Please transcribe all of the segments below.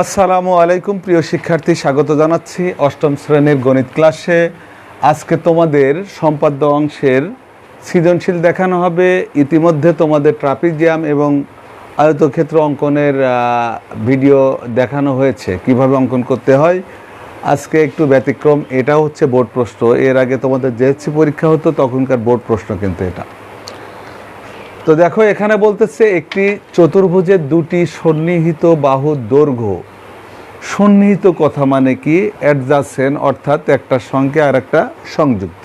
আসসালামু আলাইকুম, প্রিয় শিক্ষার্থী, স্বাগত জানাচ্ছি অষ্টম শ্রেণির গণিত ক্লাসে। আজকে তোমাদের সম্পাদ্য অংশের সৃজনশীল দেখানো হবে। ইতিমধ্যে তোমাদের ট্রাপিজিয়াম এবং আয়তক্ষেত্র অঙ্কনের ভিডিও দেখানো হয়েছে। কীভাবে অঙ্কন করতে হয়? আজকে একটু ব্যতিক্রম এটা হচ্ছে বোর্ড প্রশ্ন। এর আগে তোমাদের জেএসসি পরীক্ষা হতো, তখনকার বোর্ড প্রশ্ন কিন্তু এটা। তো দেখো, এখানে বলতেছে একটি চতুর্ভুজের দুটি সন্নিহিত বাহুর দৈর্ঘ্য। সন্নিহিত কথা মানে কি? অ্যাডজাসেন অর্থাৎ একটা সঙ্গে আর একটা সংযুক্ত।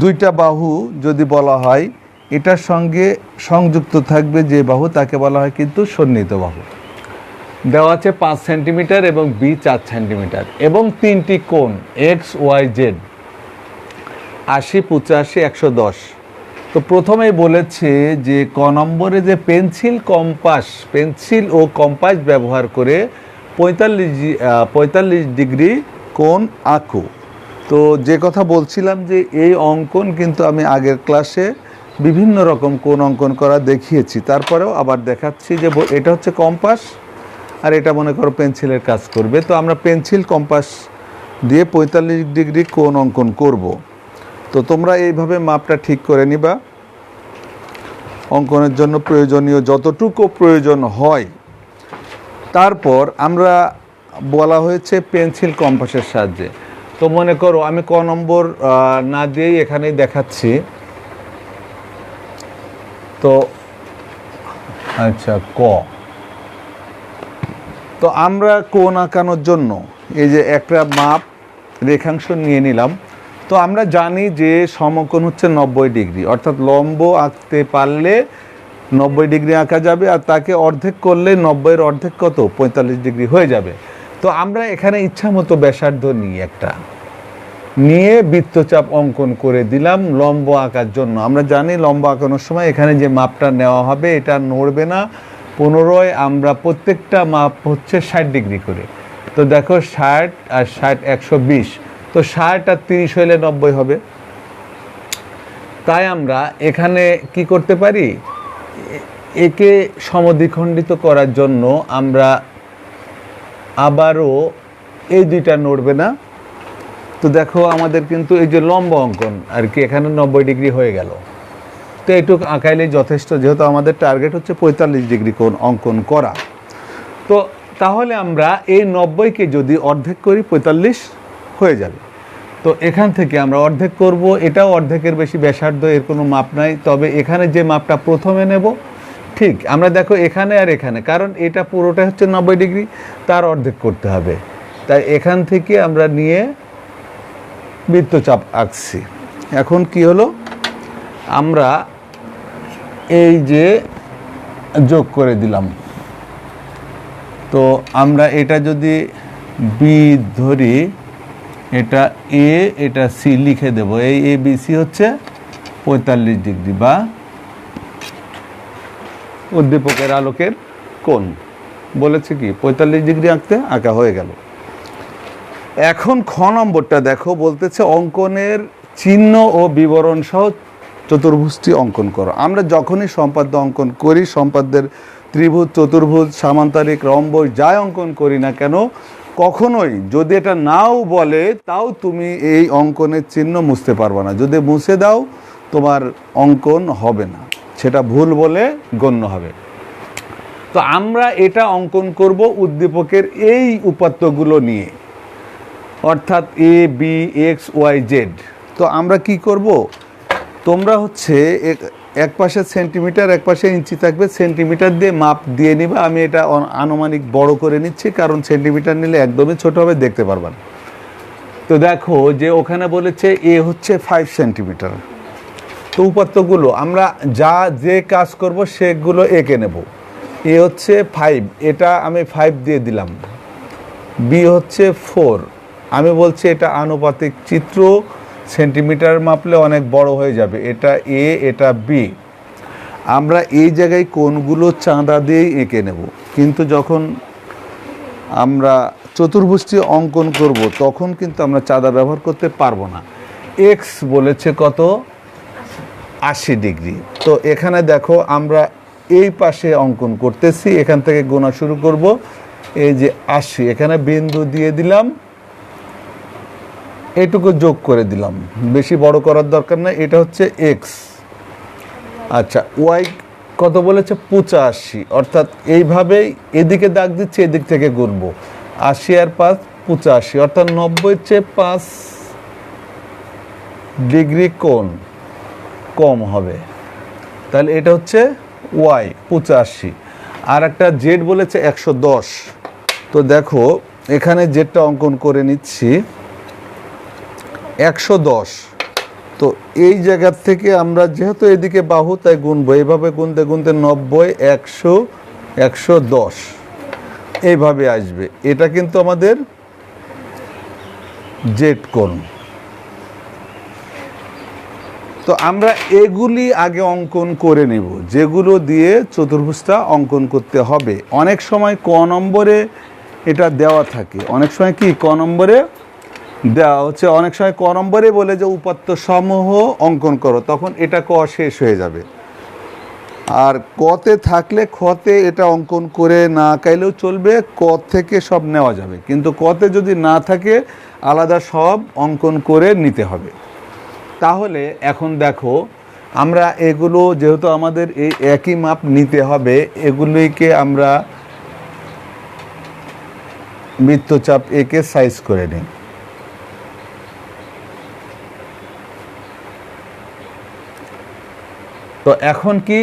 দুইটা বাহু যদি বলা হয়, এটার সঙ্গে সংযুক্ত থাকবে যে বাহু, তাকে বলা হয় কিন্তু সন্নিহিত বাহু। দেওয়া আছে পাঁচ সেন্টিমিটার এবং বি চার সেন্টিমিটার এবং তিনটি কোণ, এক্স, ওয়াই, জেড। আশি, পঁচাশি, একশো দশ। তো প্রথমেই বলেছে যে ক নম্বরে যে পেন্সিল কম্পাস, পেন্সিল ও কম্পাস ব্যবহার করে পঁয়তাল্লিশ পঁয়তাল্লিশ ডিগ্রি কোণ আঁকো। তো যে কথা বলছিলাম যে এই অঙ্কন কিন্তু আমি আগের ক্লাসে বিভিন্ন রকম কোণ অঙ্কন করা দেখিয়েছি। তারপরেও আবার দেখাচ্ছি যে এটা হচ্ছে কম্পাস আর এটা মনে করো পেন্সিলের কাজ করবে। তো আমরা পেন্সিল কম্পাস দিয়ে পঁয়তাল্লিশ ডিগ্রি কোণ অঙ্কন করব। তো তোমরা এইভাবে মাপটা ঠিক করে নিবা। অঙ্কনের জন্য প্রয়োজনীয় যতটুকু প্রয়োজন হয়। তারপর আমরা বলা হয়েছে পেন্সিল কম্পাসের সাহায্যে। তো মনে করো আমি ক নম্বর না দিয়েই এখানেই দেখাচ্ছি। তো আচ্ছা ক। তো আমরা কোন আঁকানোর জন্য এই যে একটা মাপ, রেখাংশ নিয়ে নিলাম। তো আমরা জানি যে সমকোণ হচ্ছে নব্বই ডিগ্রি, অর্থাৎ লম্ব আঁকতে পারলে নব্বই ডিগ্রি আঁকা যাবে আর তাকে অর্ধেক করলে নব্বইয়ের অর্ধেক কত? পঁয়তাল্লিশ ডিগ্রি হয়ে যাবে। তো আমরা এখানে ইচ্ছা মতো ব্যাসার্ধ নিই একটা, নিয়ে বৃত্তচাপ অঙ্কন করে দিলাম লম্ব আঁকার জন্য। আমরা জানি লম্ব আঁকানোর সময় এখানে যে মাপটা নেওয়া হবে এটা নড়বে না, পুনরায় আমরা প্রত্যেকটা মাপ হচ্ছে ষাট ডিগ্রি করে। তো দেখো ষাট আর ষাট একশো বিশ তো ষাট আর তিরিশ হলে নব্বই হবে। তাই আমরা এখানে কি করতে পারি? একে সমদ্বিখণ্ডিত করার জন্য আমরা আবারও এই দুইটা নড়বে না। তো দেখো আমাদের কিন্তু এই যে লম্ব অঙ্কন, আর কি এখানে নব্বই ডিগ্রি হয়ে গেল। তো এইটুক আঁকাইলেই যথেষ্ট, যেহেতু আমাদের টার্গেট হচ্ছে পঁয়তাল্লিশ ডিগ্রি কোণ অঙ্কন করা। তো তাহলে আমরা এই নব্বইকে যদি অর্ধেক করি, পঁয়তাল্লিশ হয়ে যাবে। তো এখান থেকে আমরা অর্ধেক করব। এটাও অর্ধেকের বেশি ব্যাসার্ধ, এর কোনো মাপ নাই। তবে এখানে যে মাপটা প্রথমে নেব, ঠিক, আমরা দেখো এখানে আর এখানে, কারণ এটা পুরোটা হচ্ছে নব্বই ডিগ্রি, তার অর্ধেক করতে হবে। তাই এখান থেকে আমরা নিয়ে বৃত্তচাপ আঁকছি। এখন কি হলো? আমরা এই যে যোগ করে দিলাম। তো আমরা এটা যদি বি ধরি এটা এ এটা সি লিখে দেব। এই এ বি সি হচ্ছে পঁয়তাল্লিশ ডিগ্রি বা উদ্দীপকের আলোকের কোণ। বলেছে কি, পঁয়তাল্লিশ ডিগ্রি আঁকতে আঁকা হয়ে গেল। এখন খ নম্বরটা দেখো, বলতেছে অঙ্কনের চিহ্ন ও বিবরণ সহ চতুর্ভুজটি অঙ্কন করো। আমরা যখনই সম্পাদ্য অঙ্কন করি, সম্পাদ্যের ত্রিভুজ, চতুর্ভুজ, সামান্তরিক রম্বস যাই অঙ্কন করি না কেন কখনোই যদি এটা নাও বলে, তাও তুমি এই অঙ্কনের চিহ্ন মুছতে পারবে না। যদি মুছে দাও, তোমার অঙ্কন হবে না। সেটা ভুল বলে গণ্য হবে। তো আমরা এটা অঙ্কন করব উদ্দীপকের এই উপাত্তগুলো নিয়ে। অর্থাৎ A B X Y Z তো আমরা কি করব? তোমরা হচ্ছে এক- পাশে সেন্টিমিটার এক পাশে ইঞ্চি থাকবে। সেন্টিমিটার দিয়ে মাপ দিয়ে নিবা। আমি এটা আনুমানিক বড় করে নিচ্ছি, কারণ সেন্টিমিটার নিলে একদমই ছোট হবে, দেখতে পারবা না তো দেখো, যে ওখানে বলেছে এ হচ্ছে ফাইভ সেন্টিমিটার তো উপাত্তগুলো, আমরা যা, যে কাজ করব, সেগুলো এঁকে নেব। এ হচ্ছে ফাইভ এটা আমি ফাইভ দিয়ে দিলাম। বি হচ্ছে ফোর আমি বলছি এটা আনুপাতিক চিত্র। সেন্টিমিটার মাপলে অনেক বড় হয়ে যাবে। এটা এ, এটা বি। আমরা এই জায়গায় কোনগুলো চাঁদা দিয়েই এঁকে নেব। কিন্তু যখন আমরা চতুর্ভুজটি অঙ্কন করব, তখন কিন্তু আমরা চাঁদা ব্যবহার করতে পারব না। এক্স বলেছে কত? আশি ডিগ্রি। তো এখানে দেখো, আমরা এই পাশে অঙ্কন করতেছি। এখান থেকে গোনা শুরু করব। এই যে আশি, এখানে বিন্দু দিয়ে দিলাম। এটুকু যোগ করে দিলাম। বেশি বড় করার দরকার নাই, এটা হচ্ছে এক্স আচ্ছা ওয়াই কত বলেছে? পঁচাশি। অর্থাৎ এইভাবেই এদিকে দাগ দিচ্ছে, এদিক থেকে গুনবো আশি আর পাঁচ, পঁচাশি। অর্থাৎ নব্বই চেয়ে পাঁচ ডিগ্রি কোণ কম হবে। তাহলে এটা হচ্ছে ওয়াই পঁচাশি। আর একটা জেড বলেছে একশো দশ। তো দেখো, এখানে জেডটা অঙ্কন করে নিচ্ছি। একশো দশ। তো এই জায়গার থেকে আমরা যেহেতু এদিকে বাহু, তাই গুনবো। এইভাবে গুনতে গুনতে নব্বই, একশো একশো দশ। এইভাবে আসবে। এটা কিন্তু আমাদের জেড কোণ। তো আমরা এগুলি আগে অঙ্কন করে নেব। যেগুলো দিয়ে চতুর্ভুজটা অঙ্কন করতে হবে। অনেক সময় ক নম্বরে এটা দেওয়া থাকে। অনেক সময় কি? ক নম্বরে দেওয়া হচ্ছে, অনেক সময় ক নম্বরে বলে যে উপাত্ত সমূহ অঙ্কন করো, তখন এটা ক শেষ হয়ে যাবে। আর কতে থাকলে খতে এটা অঙ্কন করে না কাইলেও চলবে, ক থেকে সব নেওয়া যাবে। কিন্তু কতে যদি না থাকে, আলাদা সব অঙ্কন করে নিতে হবে। তাহলে এখন দেখো, আমরা এগুলো যেহেতু আমাদের এই একই মাপ নিতে হবে, এগুলিকে আমরা বৃত্তচাপ একে সাইজ করে নিই। তো এখন কি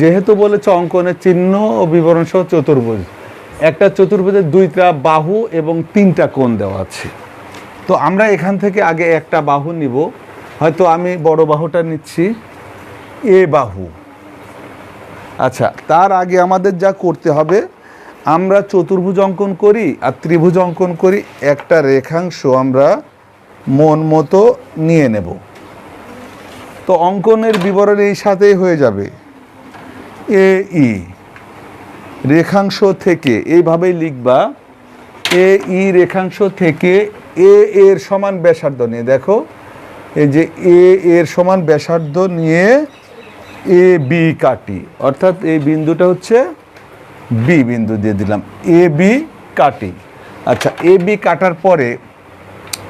যেহেতু বলেছে অঙ্কনের চিহ্ন ও বিবরণ সহ চতুর্ভুজ, একটা চতুর্ভুজের দুইটা বাহু এবং তিনটা কোণ দেওয়া আছে। তো আমরা এখান থেকে আগে একটা বাহু নিব। হয়তো আমি বড় বাহুটা নিচ্ছি, এ বাহু। আচ্ছা তার আগে আমাদের যা করতে হবে, আমরা চতুর্ভুজ অঙ্কন করি আর ত্রিভুজ অঙ্কন করি, একটা রেখাংশ আমরা মন মতো নিয়ে নেব। তো অঙ্কনের বিবরণ এই সাথেই হয়ে যাবে। এ, ই। রেখাংশ থেকে, এইভাবেই লিখবা। এ, ই রেখাংশ থেকে এ এর সমান ব্যাসার্ধ নিয়ে, দেখো। এই যে এ এর সমান ব্যাসার্ধ নিয়ে এ, বি কাটি। অর্থাৎ এই বিন্দুটা হচ্ছে বি বিন্দু দিয়ে দিলাম। এ, বি কাটি। আচ্ছা এ, বি কাটার পরে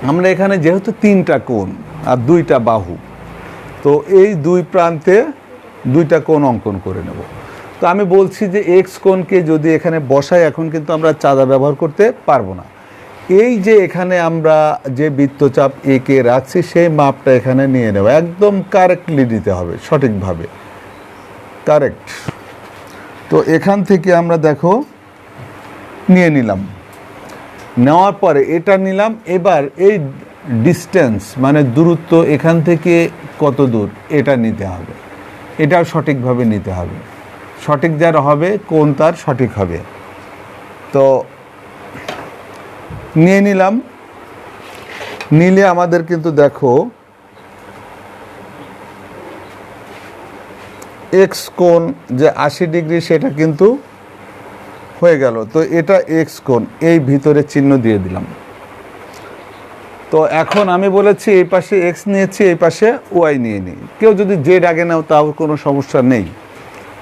আমরা এখানে যেহেতু তিনটা কোণ আর দুইটা বাহু তো এই দুই প্রান্তে দুইটা কোণ অঙ্কন করে নেব। তো আমি বলছি যে এক্স কোণকে যদি এখানে বসাই, এখন কিন্তু আমরা চাঁদা ব্যবহার করতে পারব না। এই যে এখানে আমরা যে বৃত্তচাপ একে রাখছি, সেই মাপটা এখানে নিয়ে নেব। একদম কারেক্টলি দিতে হবে, সঠিকভাবে। কারেক্ট তো এখান থেকে আমরা দেখো, নিয়ে নিলাম। নেওয়ার পরে এটা নিলাম। এবার এই ডিস্টেন্স মানে দূরত্ব এখান থেকে কত দূর? এটা নিতে হবে। এটাও সঠিকভাবে নিতে হবে। সঠিক যার হবে, কোন তার সঠিক হবে। তো নিয়ে নিলাম। নিলে আমাদের কিন্তু দেখো এক্স কোণ যে আশি ডিগ্রি সেটা কিন্তু হয়ে গেল। তো এটা এক্স কোণ, এই ভিতরে চিহ্ন দিয়ে দিলাম। তো এখন আমি বলেছি এই পাশে এক্স নিয়েছি, এই পাশে ওয়াই নিয়ে নিই। কেউ যদি জেড আগে নাও, তাও কোনো সমস্যা নেই।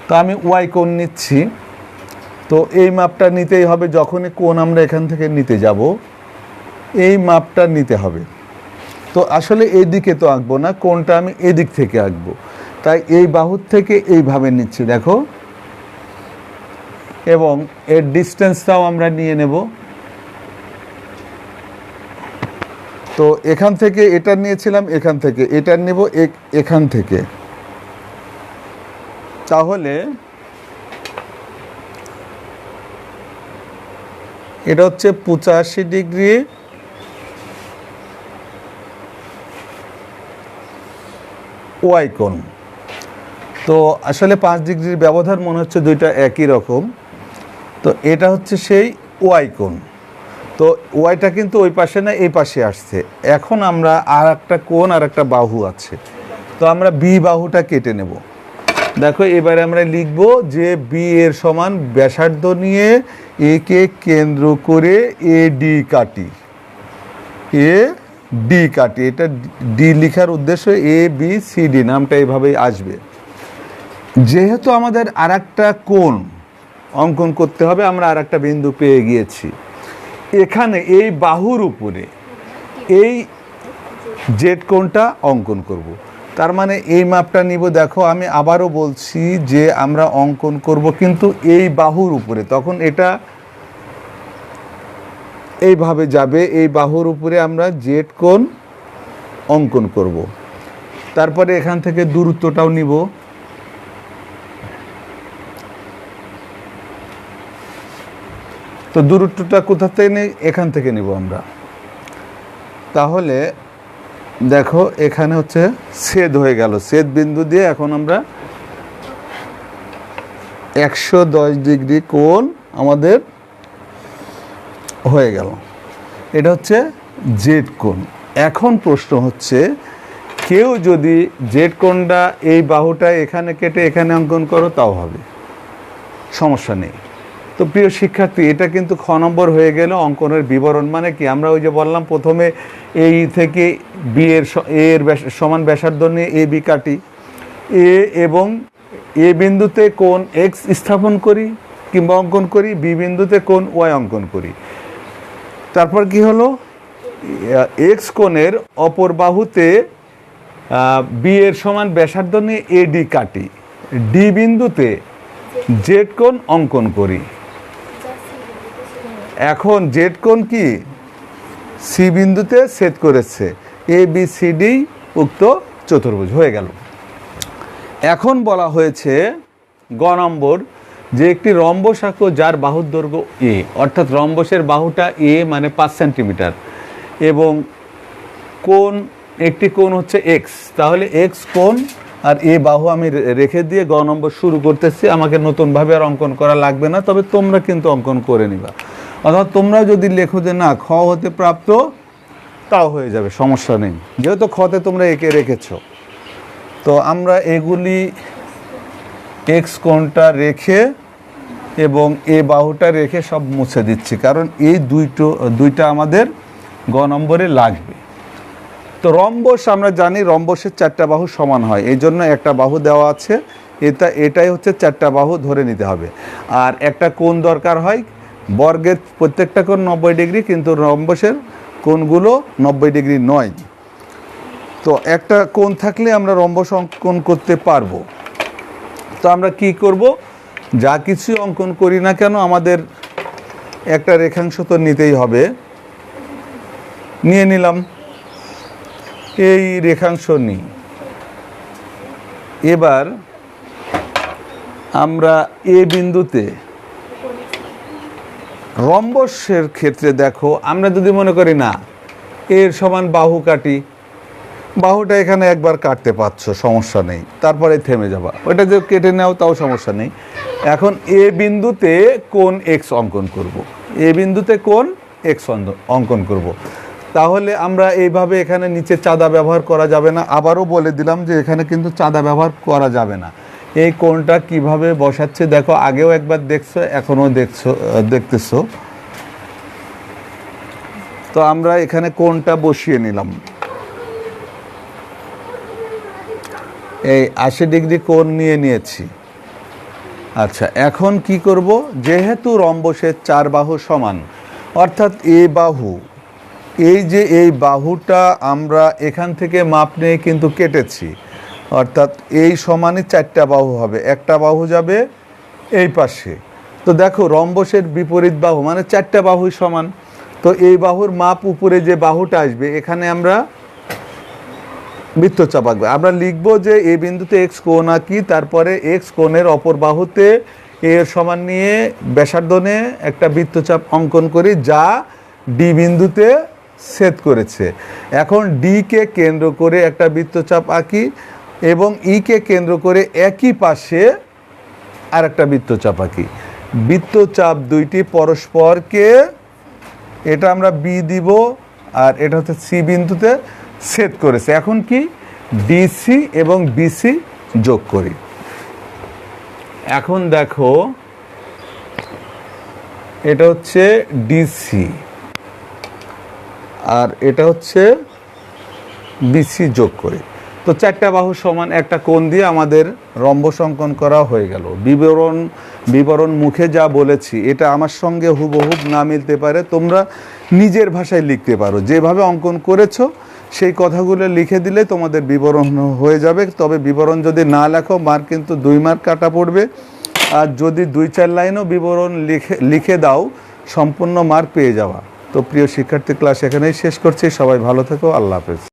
তো আমি ওয়াই কোণ নিচ্ছি। তো এই মাপটা নিতেই হবে, যখনই কোণ আমরা এখান থেকে নিতে যাব, এই মাপটা নিতে হবে। তো আসলে এই দিকে তো আঁকবো না কোনটা আমি এদিক থেকে আঁকবো। তাই এই বাহুর থেকে এইভাবে নিচ্ছি, দেখো। এবং এর ডিস্টেন্সটাও আমরা নিয়ে নেব। তো এখান থেকে এটা নিয়েছিলাম, এখান থেকে। এটা নেব এখান থেকে। তাহলে এটা হচ্ছে পঁচাশি ডিগ্রি। ওয়াই কোণ। তো আসলে পাঁচ ডিগ্রির ব্যবধান মনে হচ্ছে দুইটা একই রকম। তো এটা হচ্ছে সেই ওয়াই কোণ। তো ওয়াইটা কিন্তু ওই পাশে না, এই পাশে আসছে। এখন আমরা আর একটা কোণ আর একটা বাহু আছে। তো আমরা বি বাহুটা কেটে নেব। দেখো, এবারে আমরা লিখব যে বি এর সমান ব্যাসার্ধ নিয়ে একে কেন্দ্র করে এ ডি কাটি। এ ডি কাটি। এটা ডি লিখার উদ্দেশ্য এ বি সি ডি নামটা এইভাবেই আসবে। যেহেতু আমাদের আর একটা কোণ অঙ্কন করতে হবে, আমরা আর একটা বিন্দু পেয়ে গিয়েছি। এখানে এই বাহুর উপরে এই জেড কোণটা অঙ্কন করব। তার মানে এই মাপটা নিব দেখো, আমি আবারও বলছি যে আমরা অঙ্কন করব কিন্তু এই বাহুর উপরে তখন এটা এইভাবে যাবে এই বাহুর উপরে আমরা জেড কোণ অঙ্কন করব। তারপরে এখান থেকে দূরত্বটাও নিব তো দূরত্বটা কোথা থেকে নেই এখান থেকে নিব আমরা। তাহলে দেখো এখানে হচ্ছে ছেদ হয়ে গেল। ছেদ বিন্দু দিয়ে এখন আমরা একশো দশ ডিগ্রি কোণ আমাদের হয়ে গেল। এটা হচ্ছে জেড কোণ। এখন প্রশ্ন হচ্ছে, কেউ যদি জেড কোণটা এই বাহুটা এখানে কেটে এখানে অঙ্কন করো, তাও হবে। সমস্যা নেই। তো প্রিয় শিক্ষার্থী, এটা কিন্তু খ নম্বর হয়ে গেল অঙ্কনের বিবরণ। মানে কি? আমরা ওই যে বললাম, প্রথমে এই থেকে বি এর এর সমান ব্যাসার্ধ নিয়ে এ, বি কাটি। এ এবং এ বিন্দুতে কোন এক্স স্থাপন করি কিংবা অঙ্কন করি বি বিন্দুতে কোন ওয়াই অঙ্কন করি। তারপর কি হলো? এক্স কোণের অপর বাহুতে বি এর সমান ব্যাসার্ধ নিয়ে এডি কাটি। ডি বিন্দুতে জেড কোণ অঙ্কন করি। এখন জেড কোণ কি? সি বিন্দুতে ছেদ করেছে। এ বি সি ডি উক্ত চতুর্ভুজ হয়ে গেল। এখন বলা হয়েছে গ নম্বর যে একটি রম্বস আঁকো যার বাহুর দৈর্ঘ্য এ অর্থাৎ রম্বসের বাহুটা এ মানে পাঁচ সেন্টিমিটার এবং কোন একটি কোণ হচ্ছে এক্স তাহলে এক্স কোণ আর এ বাহু আমি রেখে দিয়ে গ নম্বর শুরু করতেছি। আমাকে নতুনভাবে আর অঙ্কন করা লাগবে না, তবে তোমরা কিন্তু অঙ্কন করে নিবা। অথবা তোমরা যদি লেখো যে না, খ হতে প্রাপ্ত, তাও হয়ে যাবে, সমস্যা নেই। যেহেতু খতে তোমরা এঁকে রেখেছো। তো আমরা এগুলি এক্স কোণটা রেখে এবং এ বাহুটা রেখে সব মুছে দিচ্ছি। কারণ এই দুইটো, দুইটা আমাদের গ নম্বরে লাগবে। তো রম্বস, আমরা জানি রম্বসের চারটা বাহু সমান হয়। এই জন্য একটা বাহু দেওয়া আছে। এটা, এটাই হচ্ছে চারটা বাহু ধরে নিতে হবে। আর একটা কোণ দরকার হয় বর্গের প্রত্যেকটা কোণ নব্বই ডিগ্রি, কিন্তু রম্বসের কোণগুলো নব্বই ডিগ্রি নয়। তো একটা কোণ থাকলে আমরা রম্বস অঙ্কন করতে পারব। তো আমরা কি করব? যা কিছু অঙ্কন করি না কেন, আমাদের একটা রেখাংশ তো নিতেই হবে। নিয়ে নিলাম। এই রেখাংশ নিই এবার আমরা এ বিন্দুতে রম্বসের ক্ষেত্রে দেখো, আমরা যদি মনে করি না এর সমান বাহু কাটি, বাহুটা এখানে একবার কাটতে পারছ, সমস্যা নেই, তারপরে থেমে যাবা ওটা যে কেটে নাও, তাও সমস্যা নেই এখন এ বিন্দুতে কোন এক্স অঙ্কন করব। এ বিন্দুতে কোন এক্স অঙ্কন করব। তাহলে আমরা এইভাবে এখানে নিচে চাঁদা ব্যবহার করা যাবে না আবারও বলে দিলাম যে এখানে কিন্তু চাঁদা ব্যবহার করা যাবে না এই কোণটা কীভাবে বসাচ্ছে? দেখো, আগেও একবার দেখছ, এখনও দেখছ দেখতেছো। তো আমরা এখানে কোণটা বসিয়ে নিলাম। এই আশি ডিগ্রি কোণ নিয়ে নিয়েছি। আচ্ছা এখন কি করব? যেহেতু রম্বসের চার বাহু সমান, অর্থাৎ এ বাহু, এই যে এই বাহুটা আমরা এখান থেকে মাপ নিয়ে কিন্তু কেটেছি। অর্থাৎ এই সমানে চারটা বাহু হবে। একটা বাহু যাবে এই পাশে। তো দেখো, রম্বসের বিপরীত বাহু মানে চারটা বাহুই সমান। তো এই বাহুর মাপ উপরে যে বাহুটা আসবে, এখানে আমরা বৃত্তচাপ আঁকবে। আমরা লিখব যে এই বিন্দুতে এক্স কোণ আঁকি, তারপরে এক্স কোণের অপর বাহুতে এর সমান নিয়ে ব্যাসার্ধ নিয়ে একটা বৃত্তচাপ অঙ্কন করি, যা ডি বিন্দুতে ছেদ করেছে। এখন ডি কে কেন্দ্র করে একটা বৃত্তচাপ আঁকি। এবং ইকে কেন্দ্র করে একই পাশে আর একটা বৃত্তচাপ আঁকি। বৃত্তচাপ দুইটি পরস্পরকে এটা আমরা বি দিব আর এটা হচ্ছে সি বিন্দুতে ছেদ করেছে। এখন কি? ডিসি এবং বিসি যোগ করি। এখন দেখো, এটা হচ্ছে ডিসি আর এটা হচ্ছে বিসি যোগ করি। তো চারটা বাহু সমান একটা কোণ দিয়ে আমাদের রম্বস অঙ্কন করা হয়ে গেল। বিবরণ বিবরণ মুখে যা বলেছি, এটা আমার সঙ্গে হুবহুব না মিলতে পারে। তোমরা নিজের ভাষায় লিখতে পারো। যেভাবে অঙ্কন করেছ, সেই কথাগুলো লিখে দিলে তোমাদের বিবরণ হয়ে যাবে। তবে বিবরণ যদি না লেখো, মার্ক কিন্তু দুই মার্ক কাটা পড়বে। আর যদি দুই চার লাইনও বিবরণ লিখে লিখে দাও, সম্পূর্ণ মার্ক পেয়ে যাওয়া। তো প্রিয় শিক্ষার্থী, ক্লাস এখানেই শেষ করছি। সবাই ভালো থেকো। আল্লাহ হাফেজ।